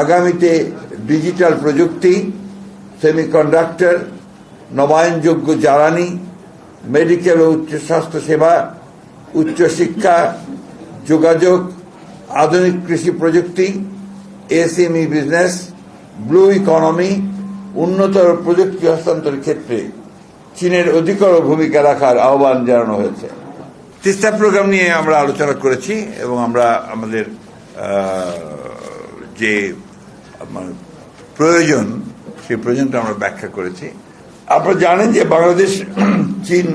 আগামীতে ডিজিটাল প্রযুক্তি, সেমিকন্ডাক্টর, নবায়নযোগ্য জ্বালানি, মেডিকেল ও উচ্চ স্বাস্থ্য সেবা উচ্চশিক্ষা যোগাযোগ, আধুনিক কৃষি প্রযুক্তি, এসএমই বিজনেস, ব্লু ইকোনমি উন্নতর প্রযুক্তি হস্তান্তরের ক্ষেত্রে চীনের অধিকর ভূমিকা রাখার আহ্বান জানানো হয়েছে। তিস্তা প্রোগ্রাম নিয়ে আমরা আলোচনা করেছি এবং আমরা আমাদের যে, আমার প্রয়োজন, সেই প্রয়োজনটা আমরা ব্যাখ্যা করেছি। আপনারা জানেন যে বাংলাদেশ, চীন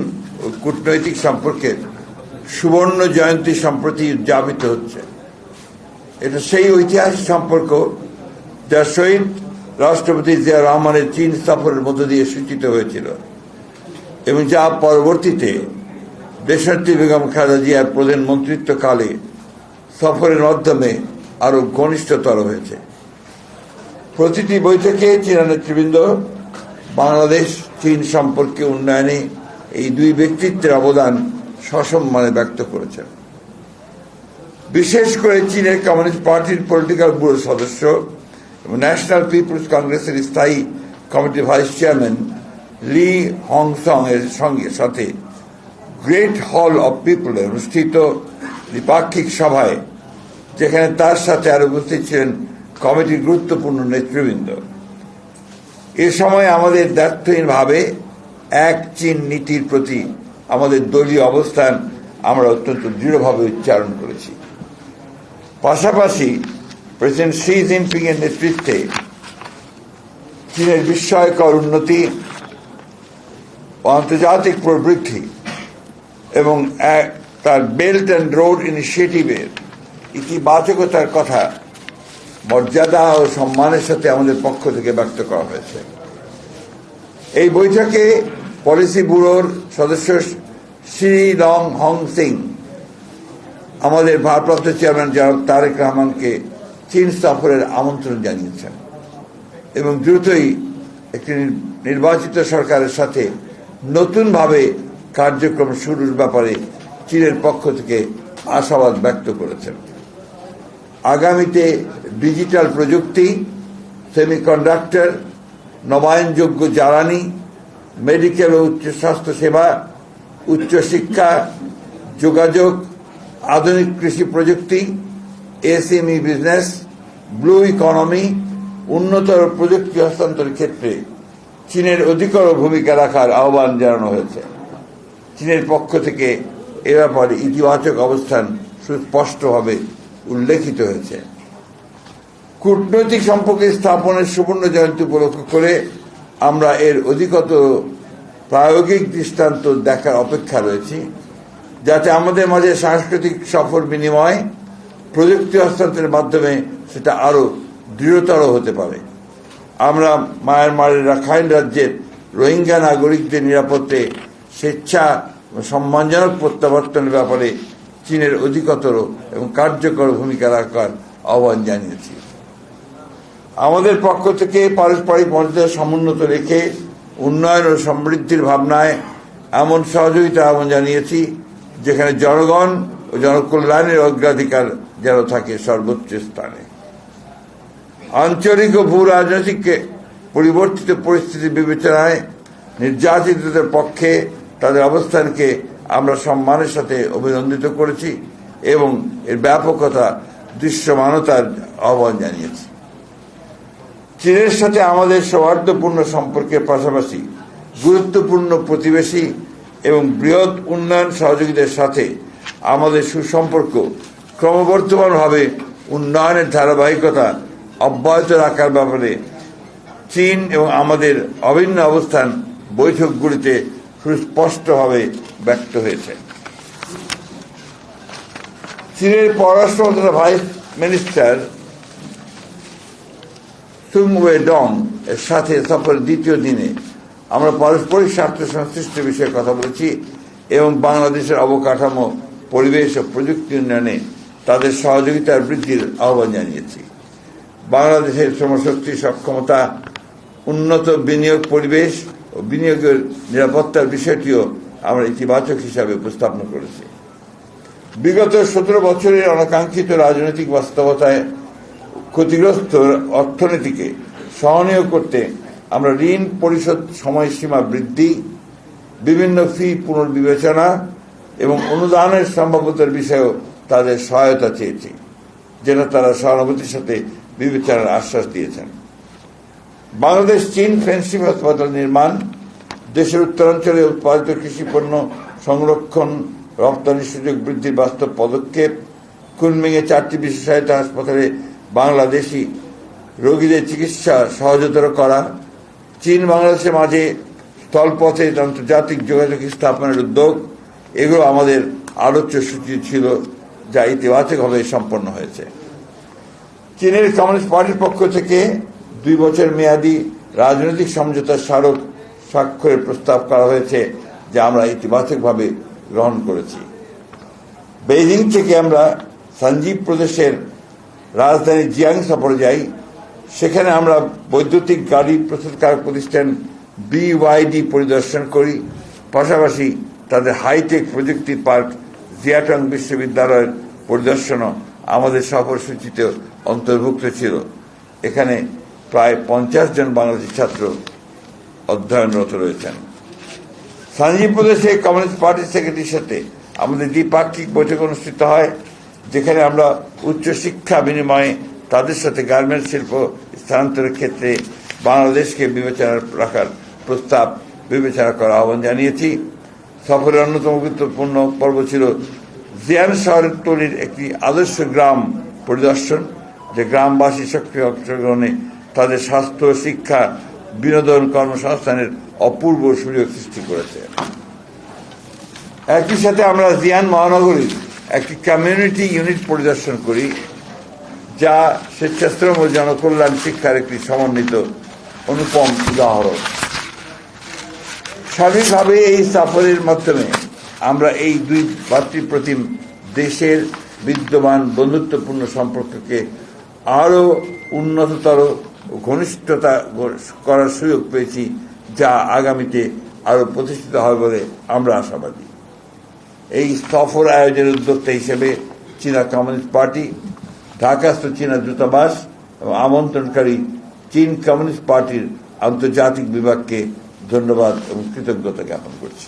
কূটনৈতিক সম্পর্কের সুবর্ণ জয়ন্তী সম্প্রতি উদযাপিত হচ্ছে। এটা সেই ঐতিহাসিক সম্পর্ক যা শহীদ রাষ্ট্রপতি জিয়া রহমানের চীন সফরের মধ্য দিয়ে সূচিত হয়েছিল এবং যা পরবর্তীতে দেশাত্রী বেগম খালেদা জিয়ার প্রধানমন্ত্রিত্বকালে সফরের মাধ্যমে আরও ঘনিষ্ঠতর হয়েছে। প্রতিটি বৈঠকে চীনা নেতৃবৃন্দ, বাংলাদেশ, চীন সম্পর্কে উন্নয়নে এই দুই ব্যক্তিত্বের অবদান সসম্মানে ব্যক্ত করেছেন। বিশেষ করে চীনের কমিউনিস্ট পার্টির পলিটিক্যাল ব্যুরোর সদস্য এবং ন্যাশনাল পিপলস কংগ্রেসের স্থায়ী কমিটির ভাইস চেয়ারম্যান লি হংসং এর সঙ্গে সাথে গ্রেট হল অব পিপলে অনুষ্ঠিত দ্বিপাক্ষিক সভায় যেখানে তার সাথে আর উপস্থিত ছিলেন কমিটির গুরুত্বপূর্ণ নেতৃবৃন্দ। এ সময় আমাদের দ্ব্যর্থহীনভাবে এক চীন নীতির প্রতি আমাদের দলীয় অবস্থান আমরা অত্যন্ত দৃঢ়ভাবে উচ্চারণ করেছি। পাশাপাশি প্রেসিডেন্ট শি জিনপিং এর নেতৃত্বে চীনের বিস্ময়কর উন্নতি আন্তর্জাতিক প্রবৃদ্ধি এবং তার বেল্ট অ্যান্ড রোড ইনিশিয়েটিভের ইতিবাচকতার কথা, মর্যাদা ও সম্মানের সাথে আমাদের পক্ষ থেকে ব্যক্ত করা হয়েছে। এই বৈঠকে পলিসি ব্যুরোর সদস্য শ্রী লং হং সিং, আমাদের ভারপ্রাপ্ত চেয়ারম্যান জনাব তারেক রহমানকে চীন সফরের আমন্ত্রণ জানিয়েছেন এবং দ্রুতই একটি নির্বাচিত সরকারের সাথে নতুনভাবে কার্যক্রম শুরুর ব্যাপারে চীনের পক্ষ থেকে আশাবাদ ব্যক্ত করেছেন। আগামীতে ডিজিটাল প্রযুক্তি, সেমিকন্ডাক্টর, নবায়নযোগ্য জ্বালানি, মেডিকেল ও উচ্চ স্বাস্থ্য সেবা উচ্চশিক্ষা যোগাযোগ, আধুনিক কৃষি প্রযুক্তি, এসএমই বিজনেস, ব্লু ইকোনমি, উন্নতর প্রযুক্তি হস্তান্তরের ক্ষেত্রে চীনের অধিকর ভূমিকা রাখার আহ্বান জানানো হয়েছে। চীনের পক্ষ থেকে এ ব্যাপারে ইতিবাচক অবস্থান সুস্পষ্টভাবে উল্লেখিত হয়েছে। কূটনৈতিক সম্পর্কে স্থাপনের সুবর্ণ জয়ন্তী উপলক্ষ করে আমরা এর অধিকতর প্রায়োগিক দৃষ্টান্ত দেখার অপেক্ষা রয়েছি, যাতে আমাদের মাঝে সাংস্কৃতিক সফর বিনিময়, প্রযুক্তি হস্তান্তরের মাধ্যমে সেটা আরও দৃঢ়তর হতে পারে। আমরা মায়ানমারের রাখাইন রাজ্যের রোহিঙ্গা নাগরিকদের নিরাপত্তে স্বেচ্ছা সম্মানজনক প্রত্যাবর্তনের ব্যাপারে চীনের অধিকতর এবং কার্যকর ভূমিকা রাখার আহ্বান জানিয়েছি। আমাদের পক্ষ থেকে পারস্পরিক মর্যাদা সমুন্নত রেখে উন্নয়ন ও সমৃদ্ধির ভাবনায় এমন সহযোগিতা আহ্বান জানিয়েছি, যেখানে জনগণ ও জনকল্যাণের অগ্রাধিকার যেন থাকে সর্বোচ্চ স্থানে। আঞ্চলিক ও ভূ রাজনৈতিক পরিবর্তিত পরিস্থিতি বিবেচনায় নির্যাতিতদের পক্ষে তাদের অবস্থানকে আমরা সম্মানের সাথে অভিনন্দিত করেছি এবং এর ব্যাপকতা দৃশ্যমানতার আহ্বান জানিয়েছি। চীনের সাথে আমাদের সৌহার্দ্যপূর্ণ সম্পর্কের পাশাপাশি গুরুত্বপূর্ণ প্রতিবেশী এবং বৃহৎ উন্নয়ন সহযোগীদের সাথে আমাদের সুসম্পর্ক ক্রমবর্ধমানভাবে উন্নয়নের ধারাবাহিকতা অব্যাহত রাখার ব্যাপারে চীন এবং আমাদের অভিন্ন অবস্থান বৈঠকগুলিতে সুস্পষ্টভাবে ব্যক্ত হয়েছে। চীনের পররাষ্ট্র মন্ত্রণালয়ের ভাইস মিনিস্টার সুংওয়ে ডং এর সাথে সফরের দ্বিতীয় দিনে আমরা পারস্পরিক স্বার্থ সংশ্লিষ্ট বিষয়ে কথা বলেছি এবং বাংলাদেশের অবকাঠামো, পরিবেশ ও প্রযুক্তি উন্নয়নে তাদের সহযোগিতার বৃদ্ধির আহ্বান জানিয়েছি। বাংলাদেশের শ্রমশক্তি সক্ষমতা, উন্নত বিনিয়োগ পরিবেশ বিনিয়োগের নিরাপত্তার বিষয়টিও আমরা ইতিবাচক হিসাবে উপস্থাপন করেছি। বিগত সতেরো বছরের অনাকাঙ্ক্ষিত রাজনৈতিক বাস্তবতায় ক্ষতিগ্রস্ত অর্থনীতিকে সহনীয় করতে আমরা ঋণ পরিশোধ সময়সীমা বৃদ্ধি, বিভিন্ন ফি পুনর্বিবেচনা এবং অনুদানের সম্ভাব্যতার বিষয়েও তাদের সহায়তা চেয়েছি, যেটা তারা সহানুভূতির সাথে বিবেচনার আশ্বাস দিয়েছেন। বাংলাদেশ চীন ফ্রেন্ডশিপ হাসপাতাল নির্মাণ, দেশের উত্তরাঞ্চলে উৎপাদিত কৃষি পণ্য সংরক্ষণ রপ্তানির সুযোগ বৃদ্ধির বাস্তব পদক্ষেপ, কুনমিংয়ে চারটি বিশেষায়িত হাসপাতালে বাংলাদেশি রোগীদের চিকিৎসা সহজতর করা, চীন বাংলাদেশের মাঝে স্থলপথে আন্তর্জাতিক যোগাযোগ স্থাপনের উদ্যোগ, এগুলো আমাদের আলোচ্য সূচি ছিল যা ইতিবাচকভাবে সম্পন্ন হয়েছে। চীনের কমিউনিস্ট পার্টির পক্ষ থেকে দুই বছর মেয়াদী রাজনৈতিক সমঝোতার স্মারক স্বাক্ষরের প্রস্তাব করা হয়েছে, যা আমরা ইতিবাচকভাবে গ্রহণ করেছি। বেজিং থেকে আমরা সঞ্জীব প্রদেশের রাজধানী জিয়াং সফরে যাই সেখানে আমরা বৈদ্যুতিক গাড়ি প্রস্তুতকারক প্রতিষ্ঠান বিওয়াইডি পরিদর্শন করি। পাশাপাশি তাদের হাইটেক প্রযুক্তি পার্ক জিয়াটং বিশ্ববিদ্যালয়ের পরিদর্শনও আমাদের সফরসূচিতে অন্তর্ভুক্ত ছিল। এখানে প্রায় পঞ্চাশ জন বাংলাদেশি ছাত্র অধ্যয়নরত রয়েছেন। সঞ্জীব প্রদেশে কমিউনিস্ট পার্টির সেক্রেটারির সাথে আমাদের দ্বিপাক্ষিক বৈঠক অনুষ্ঠিত হয়, যেখানে আমরা উচ্চশিক্ষা বিনিময়ে তাদের সাথে গার্মেন্ট শিল্প স্থানান্তরের ক্ষেত্রে বাংলাদেশকে বিবেচনা রাখার প্রস্তাব বিবেচনা করার আহ্বান জানিয়েছি। সফরের অন্যতম গুরুত্বপূর্ণ পর্ব ছিল জিয়ান শহরের তৈরির একটি আদর্শ গ্রাম পরিদর্শন, যে গ্রামবাসী সক্রিয় অংশগ্রহণে তাদের স্বাস্থ্য শিক্ষা বিনোদন কর্মসংস্থানের অপূর্ব সুযোগ সৃষ্টি করেছে। একই সাথে আমরা জিয়ান মহানগরীর একটি কমিউনিটি ইউনিট পরিদর্শন করি, যা স্বেচ্ছাশ্রম ও জনকল্যাণ শিক্ষার একটি সমন্বিত অনুপম উদাহরণ। সার্বিকভাবে এই সফরের মাধ্যমে আমরা এই দুই ভাতৃপ্রতিম দেশের বিদ্যমান বন্ধুত্বপূর্ণ সম্পর্ককে আরও উন্নততর ঘনিষ্ঠতা করার সুযোগ পেয়েছি যা আগামীতে আরও প্রতিষ্ঠিত হবে বলে আমরা আশাবাদী। এই সফর আয়োজনের উদ্যোক্তা হিসেবে চীনা কমিউনিস্ট পার্টি, ঢাকাস্থ চীনা দূতাবাস এবং আমন্ত্রণকারী চীন কমিউনিস্ট পার্টির আন্তর্জাতিক বিভাগকে ধন্যবাদ এবং কৃতজ্ঞতা জ্ঞাপন করছি।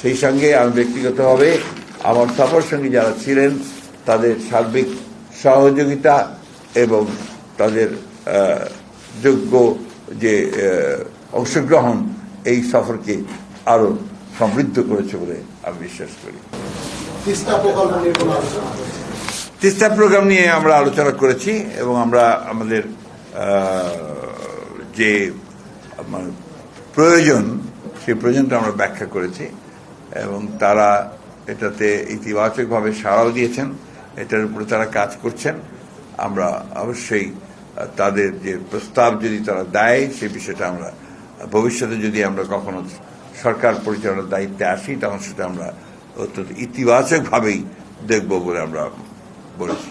সেই সঙ্গে আমি ব্যক্তিগতভাবে আমার সফর সঙ্গী যারা ছিলেন, তাদের সার্বিক সহযোগিতা এবং তাদের যোগ্য যে অংশগ্রহণ এই সফরকে আরও সমৃদ্ধ করেছে বলে আমি বিশ্বাস করি। তিস্তা প্রোগ্রাম নিয়ে আমরা আলোচনা করেছি এবং আমরা আমাদের যে প্রয়োজন সেই প্রয়োজনটা আমরা ব্যাখ্যা করেছি এবং তারা এটাতে ইতিবাচকভাবে সাড়াও দিয়েছেন এটার উপরে তারা কাজ করছেন। আমরা অবশ্যই তাদের যে প্রস্তাব যদি তারা দেয় সেই বিষয়টা আমরা, ভবিষ্যতে যদি আমরা কখনো সরকার পরিচালনার দায়িত্বে আসি, তখন সেটা আমরা অত্যন্ত ইতিবাচকভাবেই দেখব বলে আমরা বলেছি।